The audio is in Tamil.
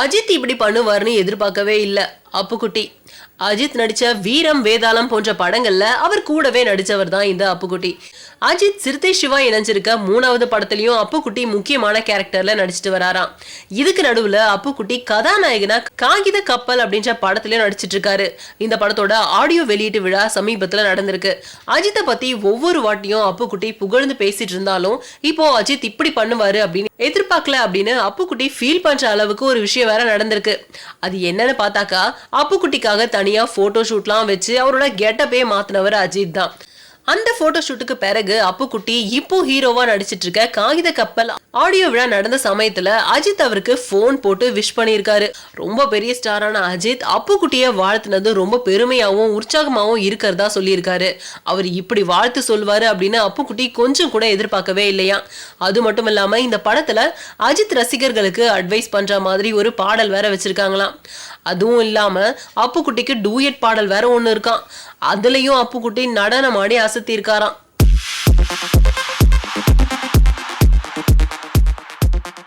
அஜித் இப்படி பண்ணுவார்னு எதிர்பார்க்கவே இல்லை. அப்புக்குட்டி அஜித் நடிச்ச வீரம் வேதாளம் போன்ற படங்கள்ல அவர் கூடவே நடிச்சவர் தான் இந்த அப்புக்குட்டி அஜித் சிறுத்தை சிவா இணைஞ்சிருக்க மூணாவது படத்துலயும் அப்புக்குட்டி முக்கியமான கேரக்டர்ல நடிச்சிட்டு வராராம். இதுக்கு நடுவுல அப்புக்குட்டி கதாநாயகனா காகித கப்பல் அப்படின்ற படத்துலயும் நடிச்சிட்டு இருக்காரு. இந்த படத்தோட ஆடியோ வெளியீட்டு விழா சமீபத்துல நடந்திருக்கு. அஜித்தை பத்தி ஒவ்வொரு வாட்டியும் அப்புக்குட்டி புகழ்ந்து பேசிட்டு இருந்தாலும் இப்போ அஜித் இப்படி பண்ணுவாரு அப்படின்னு எதிர்பார்க்கல அப்படின்னு அப்புக்குட்டி ஃபீல் பண்ற அளவுக்கு ஒரு விஷயம் வேற நடந்திருக்கு. அது என்னன்னு பார்த்தாக்கா அப்புக்குட்டிக்காக தனியா போட்டோ ஷூட்லாம் வச்சு அவரோட கெட்டப்பே மாத்தினவர் அஜித் தான். அந்த போட்டோ ஷூட்டுக்கு பிறகு அப்புக்குட்டி இப்போ ஹீரோவா நடிச்சிட்டு இருக்க காகித கப்பல் ஆடியோ விழா நடந்த சமயத்துல அஜித் அவருக்கு ஃபோன் போட்டு விஷ் பண்ணியிருக்காரு. ரொம்ப பெரிய ஸ்டாரான அஜித் அப்புக்குட்டிய வாழ்த்துனது ரொம்ப பெருமையாவும் உற்சாகமாகவும் இருக்கிறதா சொல்லியிருக்காரு. அவர் இப்படி வாழ்த்து சொல்வாரு அப்படின்னு அப்புக்குட்டி கொஞ்சம் கூட எதிர்பார்க்கவே இல்லையா? அது மட்டும் இல்லாம இந்த படத்துல அஜித் ரசிகர்களுக்கு அட்வைஸ் பண்ற மாதிரி ஒரு பாடல் வேற வச்சிருக்காங்களாம். அதுவும் இல்லாமல் அப்புக்குட்டிக்கு டூயட் பாடல் வேற ஒன்று இருக்கான் அதுலேயும் அப்புக்குட்டி நடனம் ஆடி அசத்தி இருக்காராம்